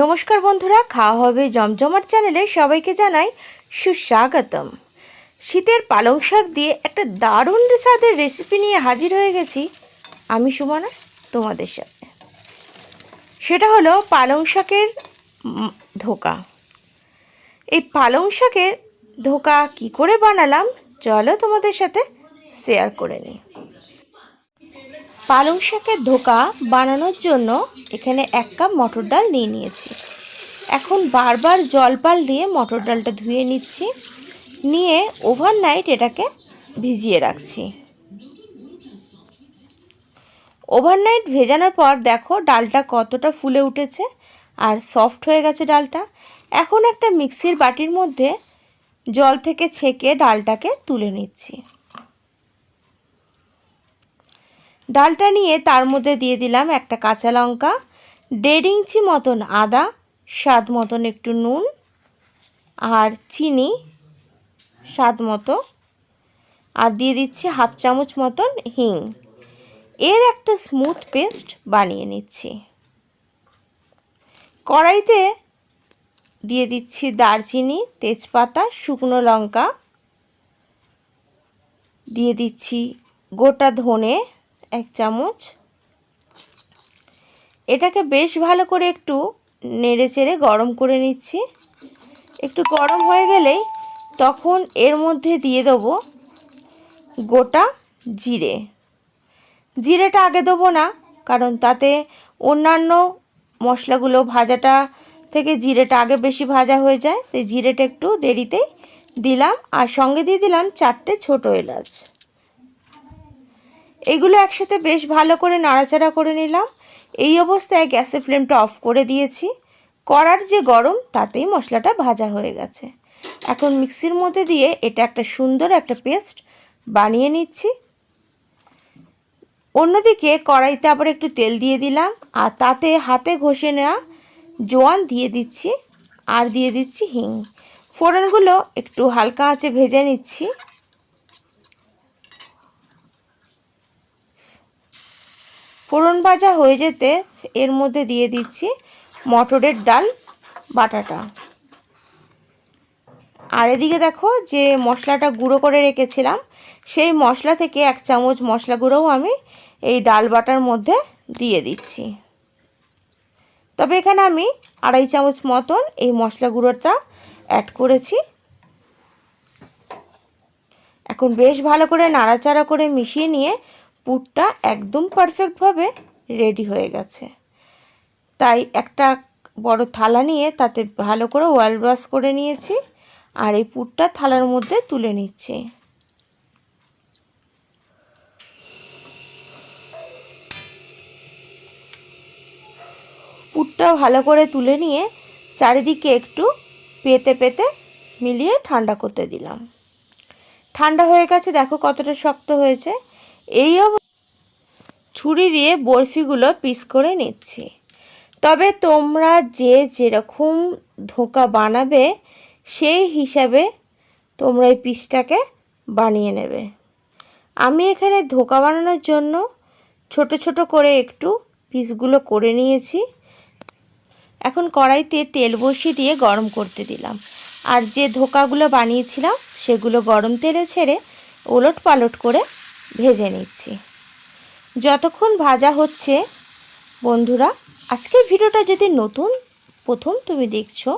নমস্কার বন্ধুরা, খাওয়া হবে জমজমাট চ্যানেলে সবাইকে জানাই সুস্বাগতম। শীতের পালং শাক দিয়ে একটা দারুণ স্বাদের রেসিপি নিয়ে হাজির হয়ে গেছি আমি সুমনা, তোমাদের সাথে। সেটা হলো পালং শাকের ধোকা। এই পালং শাকের ধোকা কি করে বানালাম, চলো তোমাদের সাথে শেয়ার করে নিই। পালং শাকের ধোকা বানানোর জন্য এখানে এক কাপ মটর ডাল নিয়ে নিয়েছি। এখন বারবার জল পাল্টিয়ে মটর ডালটা ধুয়ে নিচ্ছি। নিয়ে ওভারনাইট এটাকে ভিজিয়ে রাখছি। ওভারনাইট ভেজানোর পর দেখো ডালটা কতটা ফুলে উঠেছে আর সফট হয়ে গেছে ডালটা। এখন একটা মিক্সির বাটির মধ্যে জল থেকে ছেঁকে ডালটাকে তুলে নিচ্ছি। ডালটা নিয়ে তার মধ্যে দিয়ে দিলাম একটা কাঁচা লঙ্কা, দেড় ইঞ্চি মতন আদা, স্বাদ মতন একটু নুন আর চিনি স্বাদ মতো। আর দিয়ে দিচ্ছি হাফ চামচ মতন হিং। এর একটা স্মুথ পেস্ট বানিয়ে নিচ্ছি। কড়াইতে দিয়ে দিচ্ছি দারচিনি, তেজপাতা, শুকনো লঙ্কা। দিয়ে দিচ্ছি গোটা ধনে। এক চামচ। এটাকে বেশ ভালো করে একটু নেড়ে চেড়ে গরম করে নিচ্ছি। একটু গরম হয়ে গেলেই তখন এর মধ্যে দিয়ে দেবো গোটা জিরে। জিরেটা আগে দেবো না, কারণ তাতে অন্যান্য মশলাগুলো ভাজাটা থেকে জিরেটা আগে বেশি ভাজা হয়ে যায়। তাই জিরেটা একটু দেরিতেই দিলাম। আর সঙ্গে দিয়ে দিলাম চারটে ছোটো এলাচ। এগুলো একসাথে বেশ ভালো করে নাড়াচাড়া করে নিলাম। এই অবস্থায় গ্যাসের ফ্লেমটা অফ করে দিয়েছি। কড়ার যে গরম, তাতেই মশলাটা ভাজা হয়ে গেছে। এখন মিক্সির মধ্যে দিয়ে এটা একটা সুন্দর একটা পেস্ট বানিয়ে নিচ্ছি। অন্যদিকে কড়াইতে আবার একটু তেল দিয়ে দিলাম, আর তাতে হাতে ঘষে নেওয়া জোয়ান দিয়ে দিচ্ছি, আর দিয়ে দিচ্ছি হিং। ফোড়নগুলো একটু হালকা আঁচে ভেজে নিচ্ছি। ফোড়ন ভাজা হয়ে যেতে এর মধ্যে দিয়ে দিচ্ছি মটরের ডাল, বাটাটা। আর এদিকে দেখো যে মশলাটা গুঁড়ো করে রেখেছিলাম, সেই মশলা থেকে এক চামচ মশলা গুঁড়োও আমি এই ডাল বাটার মধ্যে দিয়ে দিচ্ছি। তবে এখানে আমি আড়াই চামচ মতন এই মশলা গুঁড়োটা অ্যাড করেছি। এখন বেশ ভালো করে নাড়াচাড়া করে মিশিয়ে নিয়ে পুরটা একদম পারফেক্টভাবে রেডি হয়ে গেছে। তাই একটা বড় থালা নিয়ে তাতে ভালো করে ওয়াল ব্রাশ করে নিয়েছি আর এই পুরটা থালার মধ্যে তুলে নিচ্ছি। পুরটা ভালো করে তুলে নিয়ে চারিদিকে একটু পেতে পেতে মিলিয়ে ঠান্ডা করতে দিলাম। ঠান্ডা হয়ে গেছে, দেখো কতটা শক্ত হয়েছে। এই অব ছুরি দিয়ে বরফিগুলো পিস করে নিচ্ছি। তবে তোমরা যে যেরকম ধোকা বানাবে, সেই হিসাবে তোমরা এই পিসটাকে বানিয়ে নেবে। আমি এখানে ধোকা বানানোর জন্য ছোট ছোট করে একটু পিসগুলো করে নিয়েছি। এখন কড়াইতে তেল বসিয়ে দিয়ে গরম করতে দিলাম। আর যে ধোকাগুলো বানিয়েছিলাম, সেগুলো গরম তেলে ছেড়ে ওলট পালট করে ভেজে নিচ্ছি। যতক্ষণ ভাজা হচ্ছে, বন্ধুরা, আজকের ভিডিওটা যদি নতুন, প্রথম তুমি দেখছ,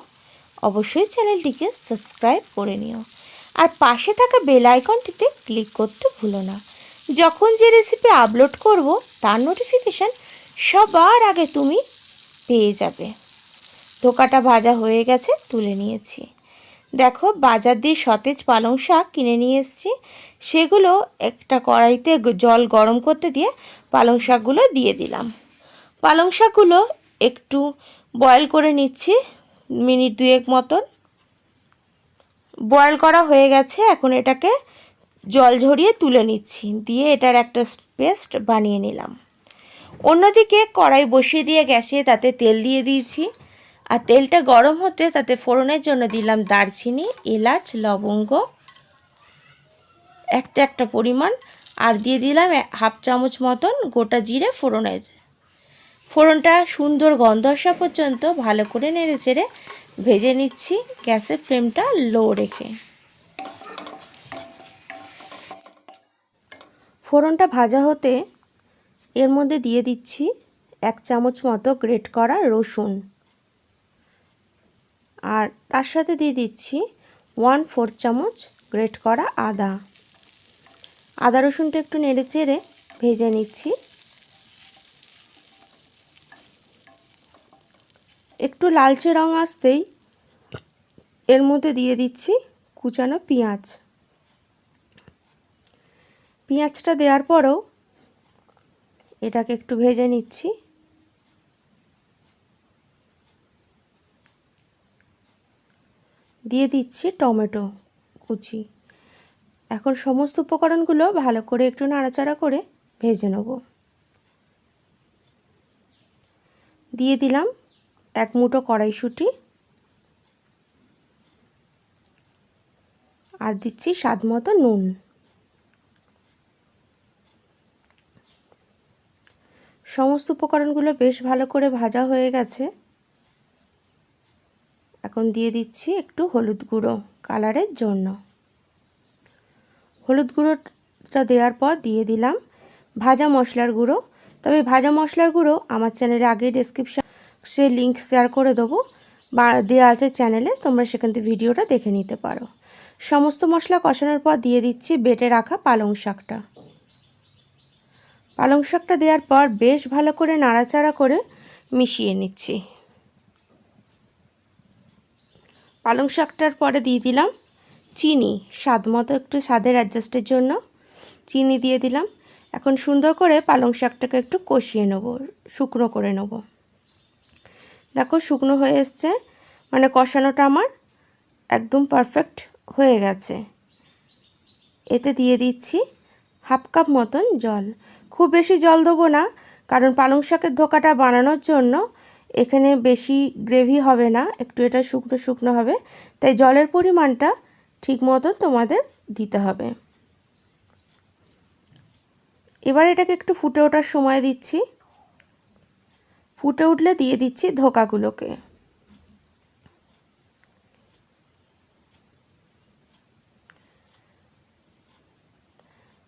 অবশ্যই চ্যানেলটিকে সাবস্ক্রাইব করে নিও। আর পাশে থাকা বেল আইকনটিতে ক্লিক করতে ভুলো না। যখন যে রেসিপি আপলোড করব, তার নোটিফিকেশান সবার আগে তুমি পেয়ে যাবে। ধোকাটা ভাজা হয়ে গেছে, তুলে নিয়েছি। দেখো, বাজার দিয়ে সতেজ পালং শাক কিনে নিয়ে এসেছি। সেগুলো একটা কড়াইতে জল গরম করতে দিয়ে পালং শাকগুলো দিয়ে দিলাম। পালং শাকগুলো একটু বয়েল করে নিচ্ছি, মিনিট দুয়েক মতন। বয়েল করা হয়ে গেছে, এখন এটাকে জল ঝরিয়ে তুলে নিচ্ছি, দিয়ে এটার একটা পেস্ট বানিয়ে নিলাম। অন্যদিকে কড়াই বসিয়ে দিয়ে গ্যাসে তাতে তেল দিয়ে দিয়েছি। আর তেলটা গরম হতে তাতে ফোড়নের জন্য দিলাম দারচিনি, এলাচ, লবঙ্গ, একটা একটা পরিমাণ, আর দিয়ে দিলাম হাফ চামচ মতন গোটা জিরে ফোড়নের। ফোড়নটা সুন্দর গন্ধ আসা পর্যন্ত ভালো করে নেড়ে চেড়ে ভেজে নিচ্ছি গ্যাসের ফ্লেমটা লো রেখে। ফোড়নটা ভাজা হতে এর মধ্যে দিয়ে দিচ্ছি এক চামচ মতো গ্রেট করা রসুন। আর তার সাথে দিয়ে দিচ্ছি ওয়ান ফোর চামচ গ্রেট করা আদা। আদা রসুনটা একটু নেড়ে চেড়ে ভেজে নিচ্ছি। একটু লালচে রং আসতেই এর মধ্যে দিয়ে দিচ্ছি কুচানো পেঁয়াজ। পেঁয়াজটা দেওয়ার পরেও এটাকে একটু ভেজে নিচ্ছি। দিয়ে দিচ্ছি টমেটো কুচি। এখন সমস্ত উপকরণগুলো ভালো করে একটু নাড়াচাড়া করে ভেজে নেব। দিয়ে দিলাম এক মুঠো কড়াইশুঁটি। আর দিচ্ছি স্বাদ মতো নুন। সমস্ত উপকরণগুলো বেশ ভালো করে ভাজা হয়ে গেছে। এখন দিয়ে দিচ্ছি একটু হলুদ গুঁড়ো কালারের জন্য। হলুদ গুঁড়োটা দেওয়ার পর দিয়ে দিলাম ভাজা মশলার গুঁড়ো। তবে ভাজা মশলার গুঁড়ো আমার চ্যানেলে আগে ডিসক্রিপশান সে লিঙ্ক শেয়ার করে দেবো। বা দেওয়া আছে চ্যানেলে, তোমরা সেখান থেকে ভিডিওটা দেখে নিতে পারো। সমস্ত মশলা কষানোর পর দিয়ে দিচ্ছি বেটে রাখা পালং শাকটা। পালং শাকটা দেওয়ার পর বেশ ভালো করে নাড়াচাড়া করে মিশিয়ে নিচ্ছি। পালং শাকটার পরে দিয়ে দিলাম চিনি। স্বাদ মতো একটু স্বাদের অ্যাডজাস্টের জন্য চিনি দিয়ে দিলাম। এখন সুন্দর করে পালং শাকটাকে একটু কষিয়ে নেব, শুকনো করে নেব। দেখো শুকনো হয়ে এসছে মানে কষানোটা আমার একদম পারফেক্ট হয়ে গেছে। এতে দিয়ে দিচ্ছি হাফ কাপ মতন জল। খুব বেশি জল দেবো না, কারণ পালং শাকের ধোকাটা বানানোর জন্য এখানে বেশি গ্রেভি হবে না, একটু এটা শুকনো শুকনো হবে, তাই জলের পরিমাণটা ঠিক মতো তোমাদের দিতে হবে। এবার এটাকে একটু ফুটে ওঠার সময় দিচ্ছি। ফুটে উঠলে দিয়ে দিচ্ছি ধোকাগুলোকে।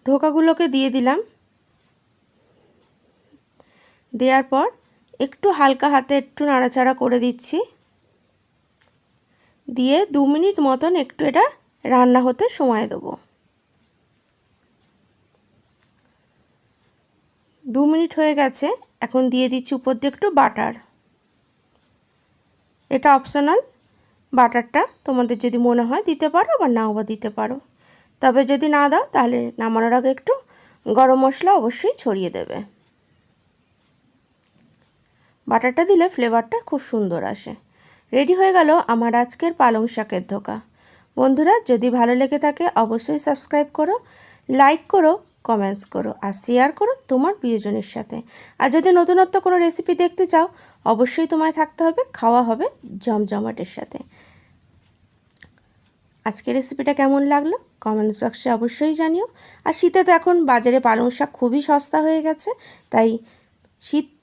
ধোকাগুলোকে দিয়ে দিলাম। দেওয়ার পর একটু হালকা হাতে একটু নাড়াচাড়া করে দিচ্ছি। দিয়ে দু মিনিট মতন একটু এটা রান্না হতে সময় দেবো। দু মিনিট হয়ে গেছে, এখন দিয়ে দিচ্ছি উপর দিয়ে একটু বাটার। এটা অপশনাল বাটারটা তোমাদের যদি মনে হয় দিতে পারো বা নাও বা দিতে পারো। তবে যদি না দাও, তাহলে নামানোর আগে একটু গরম মশলা অবশ্যই ছড়িয়ে দেবে। বাটারটা দিলে ফ্লেভারটা খুব সুন্দর আসে। রেডি হয়ে গেল আমার আজকের পালং শাকের ধোকা। বন্ধুরা, যদি ভালো লেগে থাকে অবশ্যই সাবস্ক্রাইব করো, লাইক করো, কমেন্টস করো আর শেয়ার করো তোমার প্রিয়জনের সাথে। আর যদি নতুনত্ব কোনো রেসিপি দেখতে চাও, অবশ্যই তোমায় থাকতে হবে, খাওয়া হবে জমজমাটের সাথে। আজকের রেসিপিটা কেমন লাগল? কমেন্টস বক্সে অবশ্যই জানিও। আর শীতে তো এখন বাজারে পালং শাক খুবই সস্তা হয়ে গেছে, তাই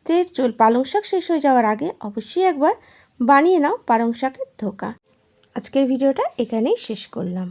শীতের চল পালং শাক শেষ হয়ে যাওয়ার আগে অবশ্যই একবার বানিয়ে নাও পালং শাকের ধোকা। আজকের ভিডিওটা এখানেই শেষ করলাম।